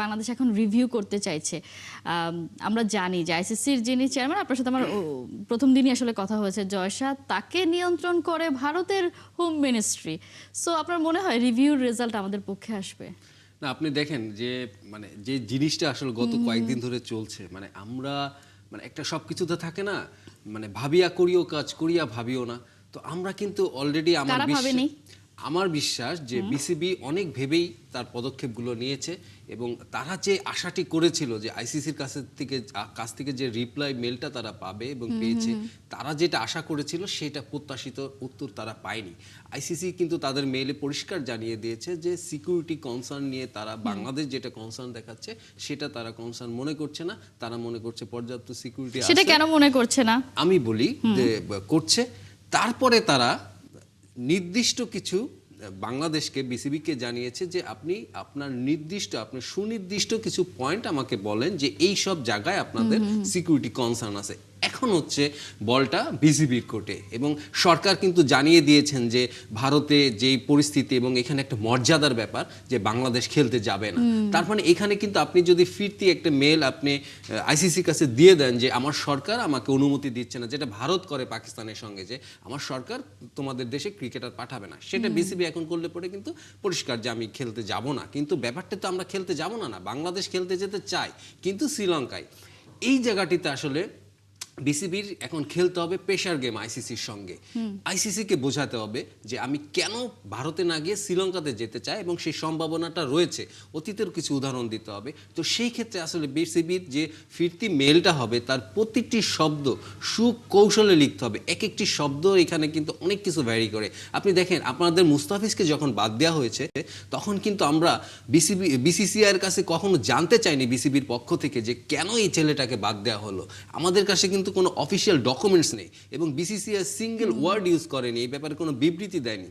বাংলাদেশ এখন রিভিউ করতে চাইছে। আমরা জানি যে আইসিসির যিনি চেয়ারম্যান আপনার সাথে আমার প্রথম দিনই আসলে কথা হয়েছে জয়শা। তাকে নিয়ন্ত্রণ করে ভারতের হোম মিনিস্ট্রি সো আপনার মনে হয় রিভিউর রেজাল্ট আমাদের পক্ষে আসবে? না আপনি দেখেন যে মানে যে জিনিসটা আসলে গত কয়েকদিন ধরে চলছে মানে আমরা মানে একটা সব কিছুতে থাকে না মানে ভাবিয়া করিও কাজ করিয়া ভাবিও না। তো আমরা কিন্তু অলরেডি আমার ভাবেনি? আমার বিশ্বাস যে বিসিবি অনেক ভেবেই তার পদক্ষেপগুলো নিয়েছে এবং তারা যে আশাটি করেছিল যে আইসিসির কাছ থেকে কাছ থেকে যে রিপ্লাই মেলটা তারা পাবে এবং পেয়েছে তারা যেটা আশা করেছিল সেটা প্রত্যাশিত উত্তর তারা পায়নি। আইসিসি কিন্তু তাদের মেলে পরিষ্কার জানিয়ে দিয়েছে যে সিকিউরিটি কনসার্ন নিয়ে তারা বাংলাদেশ যেটা কনসার্ন দেখাচ্ছে সেটা তারা কনসার্ন মনে করছে না তারা মনে করছে পর্যাপ্ত সিকিউরিটি সেটা কেন মনে করছে না? আমি বলি যে করছে। তারপরে তারা নির্দিষ্ট কিছু বাংলাদেশকে বিসিবিকে জানিয়েছে যে আপনি আপনার নির্দিষ্ট আপনার সুনির্দিষ্ট কিছু পয়েন্ট আমাকে বলেন যে এই সব জায়গায় আপনাদের সিকিউরিটি কনসার্ন আছে। এখন হচ্ছে বলটা বিসিবির কোর্টে এবং সরকার কিন্তু জানিয়ে দিয়েছেন যে ভারতে যেই পরিস্থিতি এবং এখানে একটা মর্যাদার ব্যাপার যে বাংলাদেশ খেলতে যাবে না। তার মানে এখানে কিন্তু আপনি যদি ফিরতি একটা মেল আপনি আইসিসির কাছে দিয়ে দেন যে আমার সরকার আমাকে অনুমতি দিচ্ছে না যেটা ভারত করে পাকিস্তানের সঙ্গে যে আমার সরকার তোমাদের দেশে ক্রিকেটার পাঠাবে না। সেটা বিসিবি এখন করলে পরে কিন্তু পরিষ্কার যে আমি খেলতে যাব না। কিন্তু ব্যাপারটা তো আমরা খেলতে যাব না না। বাংলাদেশ খেলতে যেতে চাই কিন্তু শ্রীলঙ্কায়। এই জায়গাটিতে আসলে বিসিবির এখন খেলতে হবে পেশার গেম আইসিসির সঙ্গে। আইসিসিকে বোঝাতে হবে যে আমি কেন ভারতে না গিয়ে শ্রীলঙ্কাতে যেতে চাই এবং সেই সম্ভাবনাটা রয়েছে। অতীতের কিছু উদাহরণ দিতে হবে। তো সেই ক্ষেত্রে আসলে বিসিবির যে ফিরতি মেলটা হবে, তার প্রতিটি শব্দ সুকৌশলে লিখতে হবে। এক একটি শব্দ এখানে কিন্তু অনেক কিছু ভ্যারি করে। আপনি দেখেন, আপনাদের মুস্তাফিজকে যখন বাদ দেওয়া হয়েছে, তখন কিন্তু আমরা বিসিবি, বিসিসিআইয়ের কাছে কখনো জানতে চাইনি বিসিবির পক্ষ থেকে যে কেন এই ছেলেটাকে বাদ দেওয়া হলো। আমাদের কাছে কিন্তু কোনো অফিসিয়াল ডকুমেন্টস নেই এবং বিসিসিআই সিঙ্গেল ওয়ার্ড ইউজ করেনি এই ব্যাপারে কোনো বিবৃতি দেয়নি।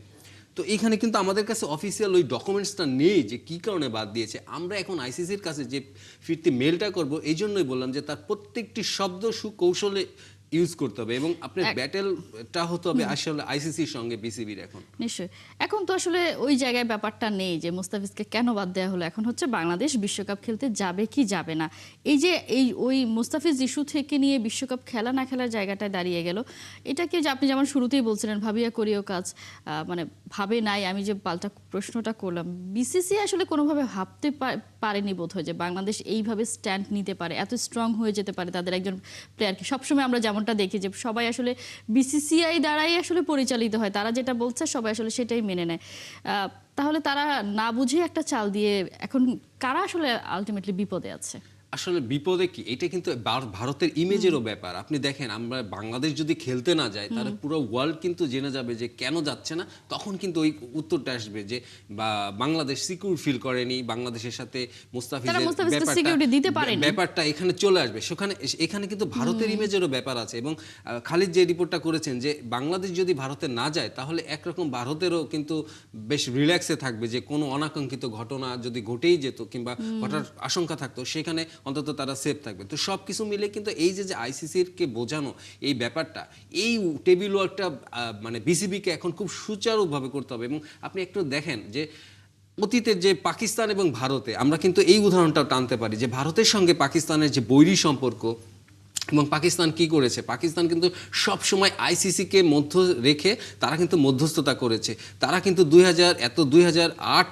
তো এখানে কিন্তু আমাদের কাছে অফিসিয়াল ওই ডকুমেন্টসটা নেই যে কী কারণে বাদ দিয়েছে। আমরা এখন আইসিসির কাছে যে ফিরতি মেলটা করব এই জন্যই বললাম যে তার প্রত্যেকটি শব্দ সুকৌশলে ইউজ করতে হবে এবং আপনার ব্যাটেলটা হতে হবে আসলে আইসিসির সঙ্গে বিসিবির এখন। নিশ্চয়ই। এখন তো আসলে ওই জায়গায় ব্যাপারটা নেই যে মুস্তাফিজকে কেন বাদ দেওয়া হলো। এখন হচ্ছে বাংলাদেশ বিশ্বকাপ খেলতে যাবে কি যাবে না। এই যে এই ওই মুস্তাফিজ ইস্যু থেকে নিয়ে বিশ্বকাপ খেলা না খেলার জায়গাটায় দাঁড়িয়ে গেল এটাকে যে আপনি যেমন শুরুতেই বলছিলেন ভাবিয়া করিও কাজ আহ, মানে ভাবে নাই আমি যে পাল্টা প্রশ্নটা করলাম বিসিসি আসলে কোনোভাবে ভাবতে পারেনি বোধ হয় যে বাংলাদেশ এইভাবে স্ট্যান্ড নিতে পারে এত স্ট্রং হয়ে যেতে পারে তাদের একজন প্লেয়ারকে সবসময় আমরা যেমনটা দেখি যে সবাই আসলে বিসিসিআই দ্বারাই আসলে পরিচালিত হয়। তারা যেটা বলছে সবাই আসলে সেটাই মেনে নেয়। তাহলে তারা না বুঝে একটা চাল দিয়ে এখন কারা আসলে আলটিমেটলি বিপদে আছে? আসলে বিপদে কি? এটা কিন্তু ভারতের ইমেজেরও ব্যাপার। আপনি দেখেন আমরা বাংলাদেশ যদি খেলতে না যায় তাহলে পুরো ওয়ার্ল্ড কিন্তু জেনে যাবে যে কেন যাচ্ছে না। তখন কিন্তু ওই উত্তরটা আসবে যে বা বাংলাদেশ সিকিউর ফিল করেনি বাংলাদেশের সাথে মুস্তাফিজের ব্যাপারটা-। ব্যাপারটা এখানে চলে আসবে। সেখানে এখানে কিন্তু ভারতের ইমেজেরও ব্যাপার আছে এবং খালিদ যে রিপোর্টটা করেছেন যে বাংলাদেশ যদি ভারতে না যায় তাহলে একরকম ভারতেরও কিন্তু বেশ রিল্যাক্সে থাকবে যে কোনো অনাকাঙ্ক্ষিত ঘটনা যদি ঘটেই যেত কিংবা ঘটার আশঙ্কা থাকতো সেখানে অন্তত তারা সেফ থাকবে। তো সব কিছু মিলে কিন্তু এই যে যে আইসিসির কে বোঝানো এই ব্যাপারটা, এই টেবিল ওয়ার্কটা মানে বিসিবিকে এখন খুব সুচারুভাবে করতে হবে। এবং আপনি একটু দেখেন যে, অতীতের যে পাকিস্তান এবং ভারতে, আমরা কিন্তু এই উদাহরণটাও টানতে পারি যে, ভারতের সঙ্গে পাকিস্তানের যে বৈরী সম্পর্ক এবং পাকিস্তান কি করেছে, পাকিস্তান কিন্তু সব সময় আইসিসিকে মধ্য রেখে তারা কিন্তু মধ্যস্থতা করেছে। তারা কিন্তু দুই হাজার, এত দুই হাজার আট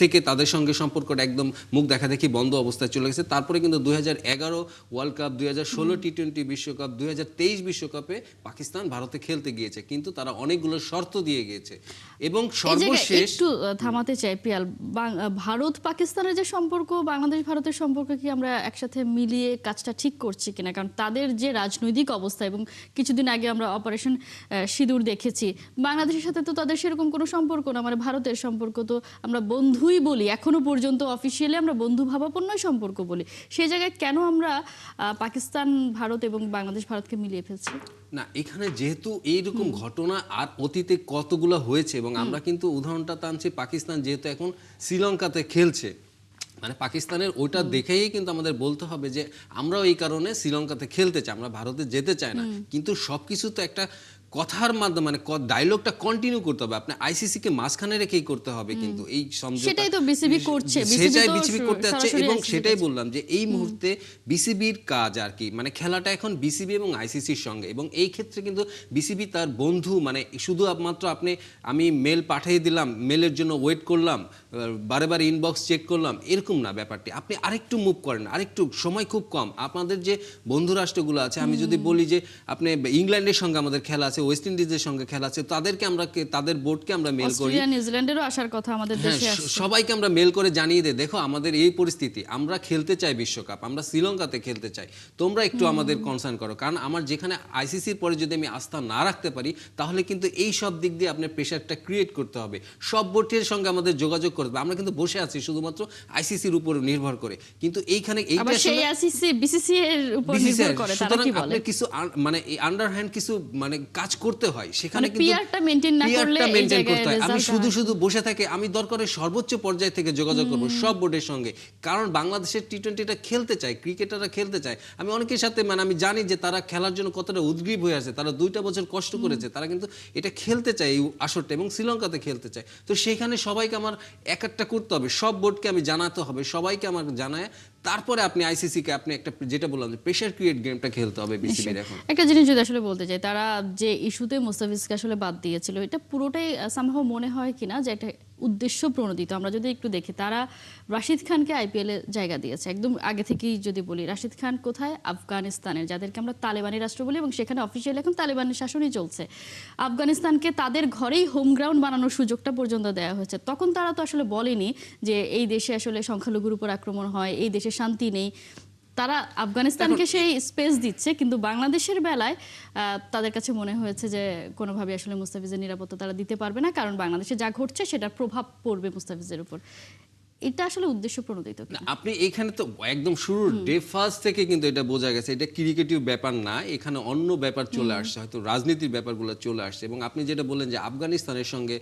থেকে তাদের সঙ্গে সম্পর্কটা একদম মুখ দেখা দেখি বন্ধ অবস্থায় চলে গেছে। তারপরে কিন্তু দুই ওয়ার্ল্ড কাপ দুই হাজার ষোলো টি টোয়েন্টি বিশ্বকাপ দুই হাজার তেইশ বিশ্বকাপে পাকিস্তান ভারতে খেলতে গিয়েছে। কিন্তু তারা অনেকগুলো শর্ত দিয়ে গিয়েছে। এবং সর্বশেষ একটু থামাতে চাই পিয়াল ভারত পাকিস্তানের যে সম্পর্ক বাংলাদেশ ভারতের সম্পর্ক কি আমরা একসাথে মিলিয়ে কাজটা ঠিক করছি কিনা? কারণ তাদের যে রাজনৈতিক অবস্থা এবং কিছুদিন আগে আমরা অপারেশন সিঁদুর দেখেছি। বাংলাদেশের সাথে তো তাদের সেরকম কোনো সম্পর্ক না মানে ভারতের সম্পর্ক তো আমরা বন্ধুই বলি এখনও পর্যন্ত অফিসিয়ালি আমরা বন্ধু ভাবাপন্নই সম্পর্ক বলি। সেই জায়গায় কেন আমরা পাকিস্তান ভারত এবং বাংলাদেশ ভারতকে মিলিয়ে ফেলছি? না এখানে যেহেতু এইরকম ঘটনা আর অতীতে কতগুলো হয়েছে এবং আমরা কিন্তু উদাহরণটা টানছি পাকিস্তান যেহেতু এখন শ্রীলঙ্কাতে খেলছে মানে পাকিস্তানের ওইটা দেখেই কিন্তু আমাদের বলতে হবে যে আমরাও এই কারণে শ্রীলঙ্কাতে খেলতে চাই আমরা ভারতে যেতে চাই না। কিন্তু সবকিছু তো একটা কথার মাধ্যমে মানে ডায়লগটা কন্টিনিউ করতে হবে। আপনি আইসিসি কে মাঝখানে রেখেই করতে হবে কিন্তু এই সমঝোতা সেটাই তো BCB করছে। সেটাই বিসিবি করতে যাচ্ছে এবং সেটাই বললাম যে এই মুহূর্তে বিসিবির কাজ আর কি মানে খেলাটা এখন বিসিবি এবং আইসিসির সঙ্গে। এবং এই ক্ষেত্রে কিন্তু বিসিবি তার বন্ধু মানে শুধু মাত্র আপনি আমি মেল পাঠিয়ে দিলাম মেলের জন্য ওয়েট করলাম বারে বারে ইনবক্স চেক করলাম এরকম না ব্যাপারটি। আপনি আরেকটু মুভ করেন আরেকটু সময় খুব কম। আপনাদের যে বন্ধু রাষ্ট্রগুলো আছে আমি যদি বলি যে আপনি ইংল্যান্ডের সঙ্গে আমাদের খেলা আছে ওয়েস্ট ইন্ডিজের সঙ্গে খেলা আছে তাদেরকে আমরা তাদের বোর্ডকে আমরা মেল করি। নিউজিল্যান্ডেরও আসার কথা আমাদের হ্যাঁ দেশে সবাইকে আমরা মেল করে জানিয়ে দে দেখো আমাদের এই পরিস্থিতি আমরা খেলতে চাই বিশ্বকাপ আমরা শ্রীলঙ্কাতে খেলতে চাই তোমরা একটু আমাদের কনসার্ন করো কারণ আমার যেখানে আইসিসির পরে যদি আমি আস্থা না রাখতে পারি তাহলে কিন্তু এই সব দিক দিয়ে আপনার প্রেশারটা ক্রিয়েট করতে হবে। সব বোর্ডের সঙ্গে আমাদের যোগাযোগ করতে হবে আমরা কিন্তু বসে আছি শুধুমাত্র আইসিসির উপর নির্ভর করে কিন্তু এইখানে এইটা সেই আইসিসি বিসিসি এর উপর নির্ভর করে তারা কি বলে? কিছু মানে আন্ডারহ্যান্ড কিছু মানে কাজ করতে হয় সেখানে মানে কিন্তু PR টা না করলে এই করতে হয়। আমি শুধু শুধু বসে থাকে আমি দরকারে সর্বোচ্চ পর্যায় থেকে যোগাযোগ করব সব বোর্ডের সঙ্গে। কারণ বাংলাদেশের টি টোয়েন্টিটা খেলতে চায় ক্রিকেটাররা খেলতে চায়। আমি অনেকের সাথে মানে আমি জানি যে তারা খেলার জন্য কতটা উদ্গ্রীব হয়ে আছে তারা দুইটা বছর কষ্ট করেছে তারা কিন্তু এটা খেলতে চায় এই আসরটা এবং শ্রীলঙ্কাতে খেলতে চায়। তো সেখানে সবাইকে আমার এক একটা করতে হবে সব বোর্ডকে আমি জানাতে হবে সবাইকে আমার জানায় তারপরে আপনি আইসিসি কে আপনি একটা যেটা বললাম যে প্রেশার ক্রিয়েট গেমটা খেলতে হবে বিসিবির এখন। একটা জিনিস যদি আসলে বলতে চাই তারা যে ইস্যুতে মুস্তাফিজকে আসলে বাদ দিয়েছিল এটা পুরোটাই সামহাও মনে হয় কিনা যে একটা উদ্দেশ্য প্রণোদিত। আমরা যদি একটু দেখি, তারা রাশিদ খানকে আইপিএল জায়গা দিয়েছে। একদম আগে থেকেই যদি বলি, রাশিদ খান কোথায়? আফগানিস্তানের, যাদেরকে আমরা তালেবানি রাষ্ট্র বলি এবং সেখানে অফিসিয়াল এখন তালেবানের শাসনই চলছে। আফগানিস্তানকে তাদের ঘরেই হোম গ্রাউন্ড বানানোর সুযোগটা পর্যন্ত দেওয়া হয়েছে। তখন তারা তো আসলে বলেনি যে এই দেশে আসলে সংখ্যালঘুর উপর আক্রমণ হয়, এই দেশে শান্তি নেই। তারা আফগানিস্তানকে সেই স্পেস দিচ্ছে কিন্তু বাংলাদেশের বেলায় তাদের কাছে মনে হয়েছে যে কোনোভাবে আসলে মুস্তাফিজের নিরাপত্তা তারা দিতে পারবে না কারণ বাংলাদেশে যা ঘটছে সেটার প্রভাব পড়বে মুস্তাফিজের উপর। এটা আসলে উদ্দেশ্য প্রণোদিত আপনি এখানে তো একদম শুরুর ডে ফার্স্ট থেকে কিন্তু এটা বোঝা গেছে এটা ক্রিকেটিভ ব্যাপার না এখানে অন্য ব্যাপার চলে আসছে হয়তো রাজনীতির ব্যাপারগুলো চলে আসছে এবং আপনি যেটা বললেন যে আফগানিস্তানের সঙ্গে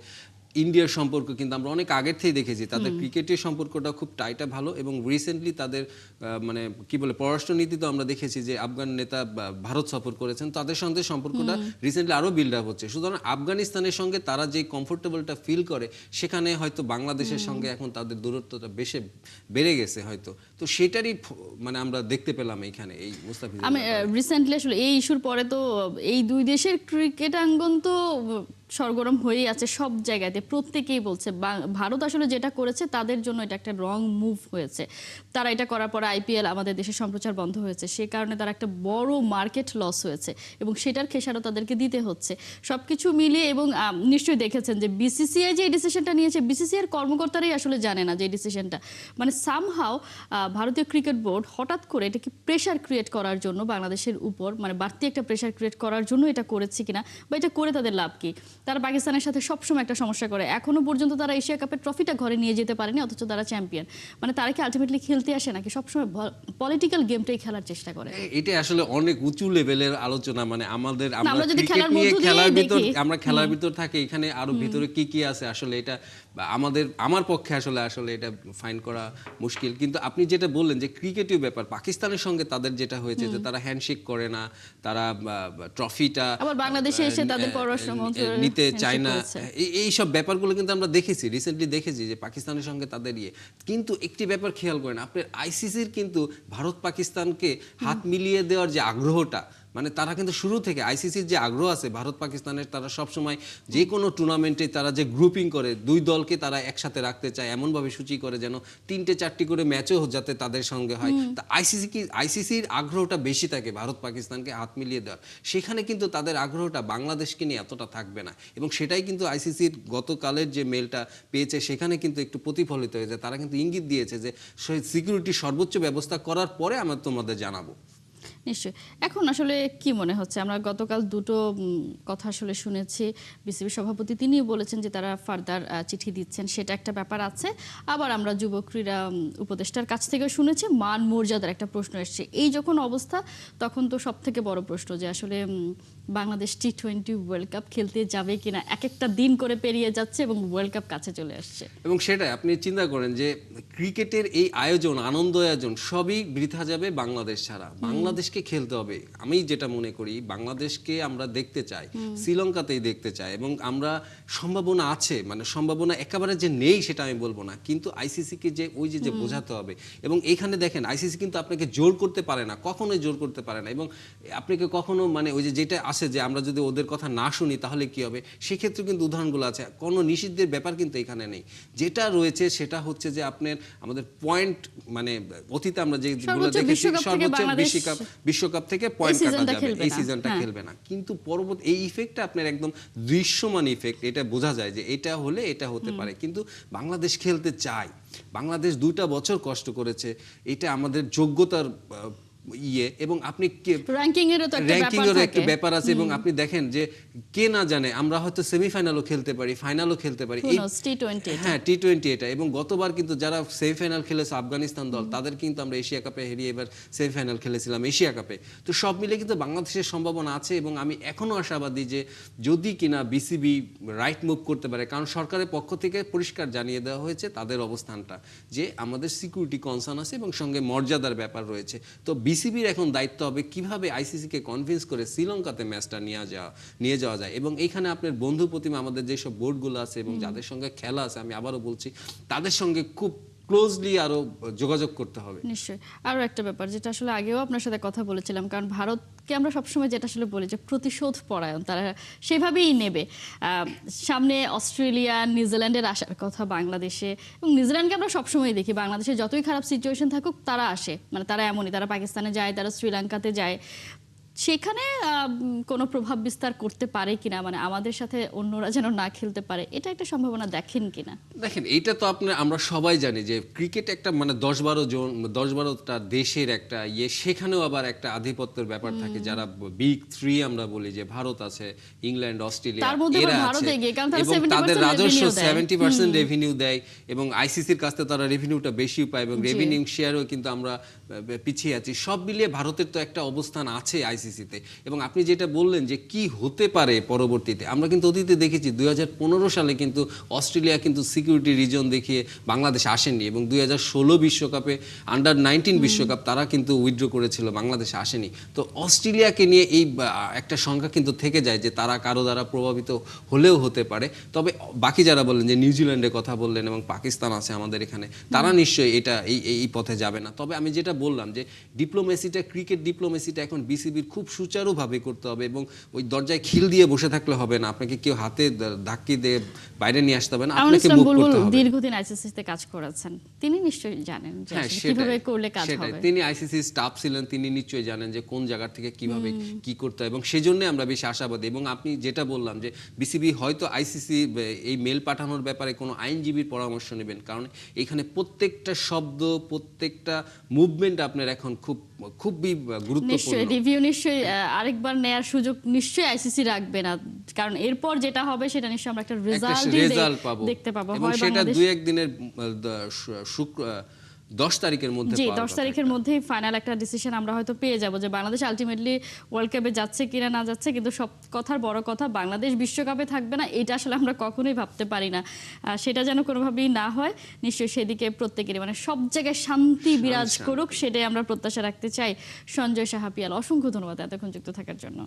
ইন্ডিয়ার সম্পর্ক কিন্তু আমরা অনেক আগের থেকেই দেখেছি। তাদের ক্রিকেটের সম্পর্কটা খুব টাইটা ভালো এবং রিসেন্টলি তাদের মানে কি বলে পররাষ্ট্রনীতি তো আমরা দেখেছি যে আফগান নেতা ভারত সফর করেছেন। তাদের সঙ্গে সম্পর্কটা রিসেন্টলি আরও বিল্ড আপ হচ্ছে। সুতরাং আফগানিস্তানের সঙ্গে তারা যে কমফোর্টেবলটা ফিল করে সেখানে হয়তো বাংলাদেশের সঙ্গে এখন তাদের দূরত্বটা বেশি বেড়ে গেছে হয়তো। তো সেটারই মানে আমরা দেখতে পেলাম এইখানে এই মুস্তাফিজ আমি রিসেন্টলি আসলে এই ইস্যুর পরে তো এই দুই দেশের ক্রিকেট আঙ্গন তো সরগরম হয়েই আছে সব জায়গাতে। প্রত্যেকেই বলছে ভারত আসলে যেটা করেছে তাদের জন্য এটা একটা রং মুভ হয়েছে। তারা এটা করার পরে আইপিএল আমাদের দেশে সম্প্রচার বন্ধ হয়েছে। সে কারণে তারা একটা বড় মার্কেট লস হয়েছে এবং সেটার খেসারও তাদেরকে দিতে হচ্ছে। সবকিছু মিলিয়ে এবং নিশ্চয়ই দেখেছেন যে বিসিসিআই যে ডিসিশনটা নিয়েছে বিসিসিআই কর্মকর্তারাই আসলে জানে না যে ডিসিশনটা মানে সামহাও ভারতীয় ক্রিকেট বোর্ড হঠাৎ করে এটাকে প্রেশার ক্রিয়েট করার জন্য বাংলাদেশের উপর মানে বাড়তি একটা প্রেশার ক্রিয়েট করার জন্য এটা করেছে কিনা বা এটা করে তাদের লাভ কি? তারা পাকিস্তানের সাথে সবসময় একটা সমস্যা করে। এখনও পর্যন্ত তারা এশিয়া কাপের ট্রফিটা ঘরে নিয়ে যেতে পারেনি অথচ তারা চ্যাম্পিয়ন মানে তারা কি আলটিমেটলি খেলতে আসে নাকি সবসময় পলিটিক্যাল গেমটাই খেলার চেষ্টা করে? এটা আসলে অনেক উঁচু লেভেলের আলোচনা মানে আমাদের আমরা যদি খেলার খেলার ভিতর আমরা খেলার ভিতর থাকি এখানে আরও ভিতরে কি কি আছে আসলে এটা আমাদের আমার পক্ষে আসলে আসলে এটা ফাইন করা মুশকিল। কিন্তু আপনি যেটা বললেন যে ক্রিকেটিভ ব্যাপার পাকিস্তানের সঙ্গে তাদের যেটা হয়েছে যে তারা হ্যান্ডশেক করে না তারা ট্রফিটা আবার বাংলাদেশে এসে তাদের পররাষ্ট্র মন্ত্রী নিতে চায় না এই- এই সব ব্যাপারগুলো কিন্তু আমরা দেখেছি রিসেন্টলি দেখেছি যে পাকিস্তানের সঙ্গে তাদের ইয়ে। কিন্তু একটি ব্যাপার খেয়াল করেন আপনার আইসিসির কিন্তু ভারত পাকিস্তানকে হাত মিলিয়ে দেওয়ার যে আগ্রহটা মানে তারা কিন্তু শুরু থেকে আইসিসির যে আগ্রহ আছে ভারত পাকিস্তানের তারা সবসময় যে কোনো টুর্নামেন্টে তারা যে গ্রুপিং করে দুই দলকে তারা একসাথে রাখতে চায় এমনভাবে সূচি করে যেন তিনটে চারটি করে ম্যাচও যাতে তাদের সঙ্গে হয়। তা আইসিসি কি আইসিসির আগ্রহটা বেশি থাকে ভারত পাকিস্তানকে হাত মিলিয়ে দেওয়ার। সেখানে কিন্তু তাদের আগ্রহটা বাংলাদেশকে নিয়ে এতটা থাকবে না। এবং সেটাই কিন্তু আইসিসির গতকালের যে মেলটা পেয়েছে সেখানে কিন্তু একটু প্রতিফলিত হয়েছে। তারা কিন্তু ইঙ্গিত দিয়েছে যে সিকিউরিটি সর্বোচ্চ ব্যবস্থা করার পরে আমরা তোমাদের জানাব। নিশ্চয়ই। এখন আসলে কি মনে হচ্ছে? আমরা গতকাল দুটো কথা আসলে শুনেছি। বিসিবি সভাপতি তিনি বলেছেন যে তারা ফার্দার চিঠি দিচ্ছেন। সেটা একটা ব্যাপার আছে। আবার আমরা যুব ক্রীড়া উপদেষ্টার কাছ থেকে শুনেছি, মান মর্যাদার একটা প্রশ্ন এসছে। এই যখন অবস্থা, তখন তো সব থেকে বড় প্রশ্ন যে আসলে Bangladesh T twenty world cup খেলতে যাবে কিনা এক একটা দিন করে পেরিয়ে যাচ্ছে এবং ওয়ার্ল্ড কাপ কাছে চলে আসছে। এবং সেটাই আপনি চিন্তা করেন যে ক্রিকেটের এই আয়োজন আনন্দ আয়োজন সবই বৃথা যাবে বাংলাদেশ ছাড়া। বাংলাদেশকে খেলতে হবে। আমি যেটা মনে করি বাংলাদেশকে আমরা দেখতে চাই শ্রীলঙ্কাতেই দেখতে চাই এবং আমরা সম্ভাবনা আছে মানে সম্ভাবনা একেবারে যে নেই সেটা আমি বলব না কিন্তু আইসিসিকে যে ওই যে যে বোঝাতে হবে। এবং এইখানে দেখেন আইসিসি কিন্তু আপনাকে জোর করতে পারে না কখনোই জোর করতে পারে না এবং আপনাকে কখনো মানে ওই যে যেটা আসে যে আমরা যদি ওদের কথা না শুনি তাহলে কি হবে? সেক্ষেত্রে কিন্তু উদাহরণগুলো আছে। কোনো নিষিদ্ধের ব্যাপার কিন্তু এখানে নেই। যেটা রয়েছে সেটা হচ্ছে যে আপনার আমাদের পয়েন্ট মানে অতীতে আমরা যেগুলো দেখেছি সর্বোচ্চ বিশ্বকাপ বিশ্বকাপ থেকে পয়েন্ট কাটা যাবে। এই সিজনটা হ্যাঁ। খেলবে না। কিন্তু পরবর্তী এই ইফেক্টটা আপনার একদম দৃশ্যমান ইফেক্ট এটা বোঝা যায় যে এটা হলে এটা হতে পারে। কিন্তু বাংলাদেশ খেলতে চায়। বাংলাদেশ দুইটা বছর কষ্ট করেছে। এটা আমাদের যোগ্যতার ইয়ে এবং আপনি কে র্যাঙ্কিং এরও তো একটা র্যাঙ্কিং ব্যাপার একটা ব্যাপার আছে এবং আপনি দেখেন যে কে না জানে আমরা হয়তো সেমিফাইনালও খেলতে পারি ফাইনালও খেলতে পারি। এই হ্যাঁ টি টোয়েন্টি এটা। এবং গতবার কিন্তু যারা সেমিফাইনাল খেলেছে আফগানিস্তান দল তাদের কিন্তু আমরা এশিয়া কাপে হেরিয়ে এবার সেমিফাইনাল খেলেছিলাম এশিয়া কাপে। তো সব মিলে কিন্তু বাংলাদেশের সম্ভাবনা আছে এবং আমি এখনও আশাবাদী যে যদি কিনা বিসিবি রাইট মুভ করতে পারে কারণ সরকারের পক্ষ থেকে পরিষ্কার জানিয়ে দেওয়া হয়েছে তাদের অবস্থানটা যে আমাদের সিকিউরিটি কনসার্ন আছে এবং সঙ্গে মর্যাদার ব্যাপার রয়েছে। তো বিসিবির এখন দায়িত্ব হবে কীভাবে আইসিসিকে কনভিন্স করে শ্রীলঙ্কাতে ম্যাচটা নিয়ে যাওয়া নিয়ে যাওয়া যায়। এবং এখানে আপনার বন্ধু প্রতিমা আমাদের যেসব বোর্ডগুলো আছে এবং যাদের সঙ্গে খেলা আছে আমি আবারও বলছি তাদের সঙ্গে খুব ক্লোজলি আরও যোগাযোগ করতে হবে। নিশ্চয়ই। আরও একটা ব্যাপার, যেটা আসলে আগেও আপনার সাথে কথা বলেছিলাম, কারণ ভারতকে আমরা সবসময় যেটা আসলে বলি যে প্রতিশোধ পরায়ণ, তারা সেভাবেই নেবে। সামনে অস্ট্রেলিয়া, নিউজিল্যান্ডের আসার কথা, বাংলাদেশে, এবং নিউজিল্যান্ডকে আমরা সবসময় দেখি বাংলাদেশে যতই খারাপ সিচুয়েশন থাকুক, তারা আসে। মানে তারা এমনই, তারা পাকিস্তানে যায়, তারা শ্রীলঙ্কাতে যায়। সেখানে কোনো প্রভাব বিস্তার করতে পারে কিনা? মানে আমাদের সাথে অন্যরা যেন না খেলতে পারে এটা একটা সম্ভাবনা দেখেন কিনা? দেখেন এইটা তো আপনার আমরা সবাই জানি যে ক্রিকেট একটা মানে দশ বারো জন দশ বারোটা দেশের একটা ইয়ে সেখানেও আবার একটা আধিপত্যের ব্যাপার থাকে। যারা বিগ থ্রি আমরা বলি যে ভারত আছে ইংল্যান্ড অস্ট্রেলিয়া এরা আছে। এবং তাদের রাজস্ব সেভেন্টি পার্সেন্ট রেভিনিউ দেয় এবং আইসিসির কাছ থেকে তারা রেভিনিউটা বেশি পায় এবং রেভিনিউ শেয়ারও কিন্তু আমরা পিছিয়ে আছি। সব মিলিয়ে ভারতের তো একটা অবস্থান আছে আইসিসিতে এবং আপনি যেটা বললেন যে কি হতে পারে পরবর্তীতে আমরা কিন্তু অতীতে দেখেছি দুই হাজার পনেরো সালে কিন্তু অস্ট্রেলিয়া কিন্তু সিকিউরিটি রিজন দেখিয়ে বাংলাদেশ আসেনি এবং দুই বিশ্বকাপে আন্ডার নাইনটিন বিশ্বকাপ তারা কিন্তু উইথড্র করেছিল বাংলাদেশ আসেনি। তো অস্ট্রেলিয়াকে নিয়ে এই একটা সংখ্যা কিন্তু থেকে যায় যে তারা কারও দ্বারা প্রভাবিত হলেও হতে পারে। তবে বাকি যারা বললেন যে নিউজিল্যান্ডের কথা বললেন এবং পাকিস্তান আছে আমাদের এখানে তারা নিশ্চয়ই এটা এই এই- এই পথে যাবে না। তবে আমি যেটা বললাম যে ডিপ্লোমেসিটা ক্রিকেট ডিপ্লোমেসিটা এখন বিসিবির খুব সুচারুভাবে করতে হবে এবং ওই দরজায় খিল দিয়ে বসে থাকলে হবে না। আপনাকে কেউ হাতে ধাক্কি দিয়ে বাইরে নিয়ে আসতে হবে না। আপনাকে মুভ করতে হবে। দীর্ঘদিন আইসিসিতে কাজ করেছেন তিনি নিশ্চয়ই জানেন যে হ্যাঁ কীভাবে করলে কাজ হবে। তিনি আইসিসি স্টাফ ছিলেন তিনি নিশ্চয়ই জানেন যে কোন জায়গা থেকে কীভাবে কি করতে হয় এবং সেজন্য আমরা বেশি আশাবাদী। এবং আপনি যেটা বললাম যে বিসিবি হয়তো আইসিসি এই মেল পাঠানোর ব্যাপারে কোনো আইনজীবীর পরামর্শ নেবেন কারণ এখানে প্রত্যেকটা শব্দ প্রত্যেকটা মুভমেন্ট আপনার এখন খুব খুবই গুরুত্বপূর্ণ। রিভিউ নিশ্চয়ই আরেকবার নেয়ার সুযোগ নিশ্চয়ই আইসিসি রাখবে না। কারণ এরপর যেটা হবে সেটা নিশ্চয়ই আমরা একটা রেজাল্ট দেখতে পাবো। এবং সেটা দুই একদিনের শুক্র দশ তারিখের মধ্যে জি দশ তারিখের মধ্যেই ফাইনাল একটা ডিসিশন আমরা হয়তো পেয়ে যাব যে বাংলাদেশ আলটিমেটলি ওয়ার্ল্ড কাপে যাচ্ছে কিনা না যাচ্ছে কিন্তু সব কথার বড় কথা বাংলাদেশ বিশ্বকাপে থাকবে না এটা আসলে আমরা কখনোই ভাবতে পারি না। সেটা যেন কোনোভাবেই না হয় নিশ্চয়ই সেদিকে প্রত্যেকেরই মানে সব জায়গায় শান্তি বিরাজ করুক সেটাই আমরা প্রত্যাশা রাখতে চাই সঞ্জয় সাহাপিয়াল অসংখ্য ধন্যবাদ এতক্ষণ যুক্ত থাকার জন্য।